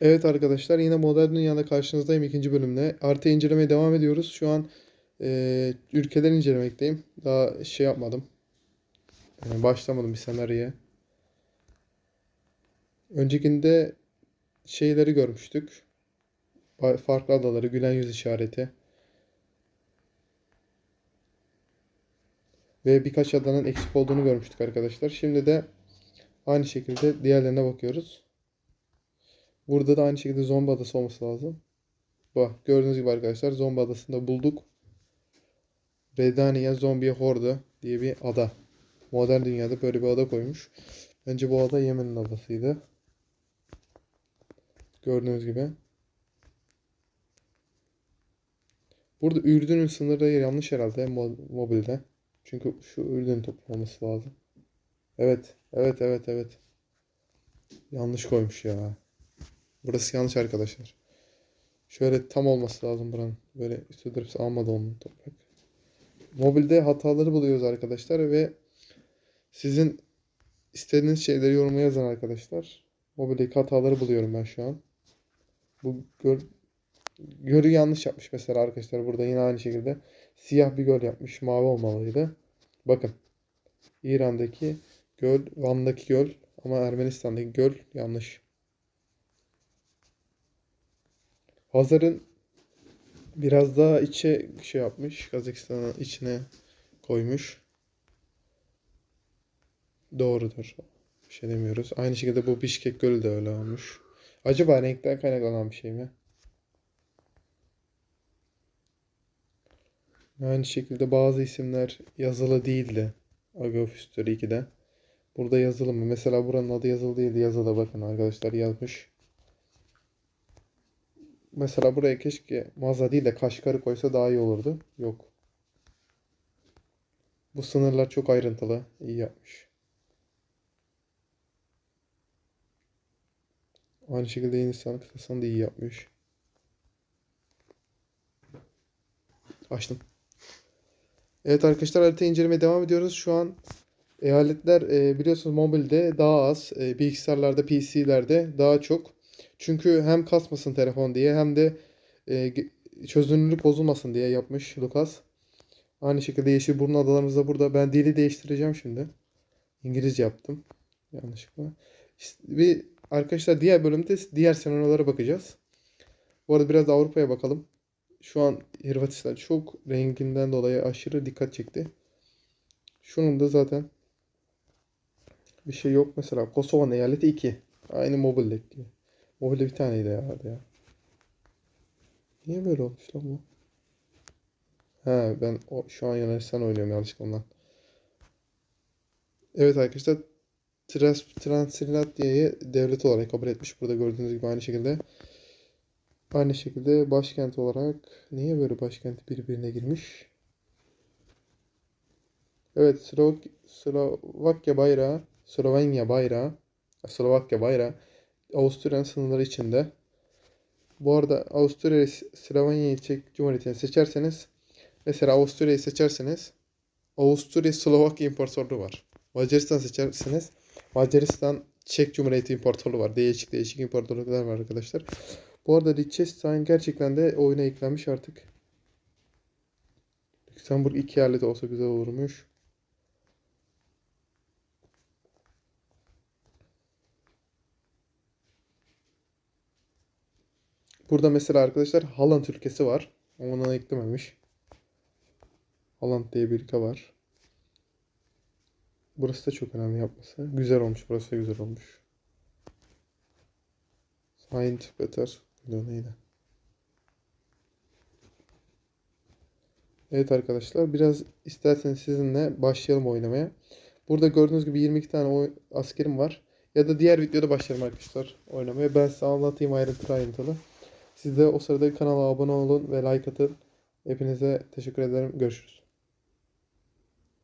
Evet arkadaşlar yine Modern Dünya'da karşınızdayım ikinci bölümle. Artı incelemeye devam ediyoruz. Şu an e, ülkeler incelemekteyim. Daha şey yapmadım. Yani başlamadım bir senaryoya. Öncekinde şeyleri görmüştük. Fa- Farklı adaları, gülen yüz işareti. Ve birkaç adanın eksik olduğunu görmüştük arkadaşlar. Şimdi de aynı şekilde diğerlerine bakıyoruz. Burada da aynı şekilde zombi adası olması lazım. Bak gördüğünüz gibi arkadaşlar zombi adasında bulduk. Redania Zombie Horde diye bir ada. Modern dünyada böyle bir ada koymuş. Bence bu ada Yemen'in adasıydı. Gördüğünüz gibi. Burada Ürdün'ün sınırı yanlış herhalde mo- mobilde. Çünkü şu Ürdün toplaması lazım. Evet, evet, evet, evet. Yanlış koymuş ya. Burası yanlış arkadaşlar. Şöyle tam olması lazım buranın. Böyle üstü dırıps almadı onun toprak. Mobilde hataları buluyoruz arkadaşlar ve sizin istediğiniz şeyleri yoruma yazın arkadaşlar. Mobildeki hataları buluyorum ben şu an. Bu göl, gölü yanlış yapmış mesela arkadaşlar. Burada yine aynı şekilde siyah bir göl yapmış. Mavi olmalıydı. Bakın. İran'daki göl, Van'daki göl ama Ermenistan'daki göl yanlış. Hazar'ın biraz daha içe şey yapmış. Kazakistan'ın içine koymuş. Doğrudur. Bir şey demiyoruz. Aynı şekilde bu Bişkek Gölü de öyle olmuş. Acaba renkten kaynaklanan bir şey mi? Aynı şekilde bazı isimler yazılı değildi. Agofistör 2'de. Burada yazılı mı? Mesela buranın adı yazılı değildi. Yazılı bakın arkadaşlar yazmış. Mesela buraya keşke Mazda değil de Kaşgar'ı koysa daha iyi olurdu. Yok. Bu sınırlar çok ayrıntılı. İyi yapmış. Aynı şekilde Hindistan kıtasını da iyi yapmış. Açtım. Evet arkadaşlar harita incelemeye devam ediyoruz. Şu an eyaletler e, biliyorsunuz mobilde daha az. E, bilgisayarlarda, PC'lerde daha çok. Çünkü hem kasmasın telefon diye hem de e, çözünürlük bozulmasın diye yapmış Lucas. Aynı şekilde Yeşilburnu adalarımızda burada. Ben dili değiştireceğim şimdi. İngilizce yaptım. Yanlışlıkla. İşte bir arkadaşlar diğer bölümde diğer senaryolara bakacağız. Bu arada biraz Avrupa'ya bakalım. Şu an Hırvatistan çok renginden dolayı aşırı dikkat çekti. Şunun da zaten bir şey yok. Mesela Kosova'nın eyaleti 2. Aynı mobildeki. Mobilde bir taneydi herhalde ya. Niye böyle olmuş lan bu? He ben o, şu an Yunanistan oynuyorum yanlışlıkla. Evet arkadaşlar Trans Transilvanya'yı devlet olarak kabul etmiş. Burada gördüğünüz gibi aynı şekilde. Aynı şekilde başkent olarak niye böyle başkenti birbirine girmiş? Evet Slovak Slovakya bayrağı, Slovenya bayrağı, Slovakya bayrağı Avusturya'nın sınırları içinde. Bu arada Avusturya Slovenya Çek Cumhuriyeti'ni seçerseniz mesela Avusturya'yı seçerseniz Avusturya Slovakya İmparatorluğu var. Macaristan seçerseniz Macaristan Çek Cumhuriyeti İmparatorluğu var. Değişik değişik imparatorluklar var arkadaşlar. Bu arada Liechtenstein gerçekten de oyuna eklenmiş artık. Lüksemburg iki yerli de olsa güzel olurmuş. Burada mesela arkadaşlar Holland ülkesi var. Ona eklememiş. Holland diye bir ülke var. Burası da çok önemli yapması. Güzel olmuş. Burası da güzel olmuş. Peter. Bu neydi? Evet arkadaşlar biraz isterseniz sizinle başlayalım oynamaya. Burada gördüğünüz gibi 22 tane askerim var. Ya da diğer videoda başlarım arkadaşlar oynamaya. Ben size anlatayım ayrıntılı ayrıntılı. Siz de o sırada kanala abone olun ve like atın. Hepinize teşekkür ederim. Görüşürüz.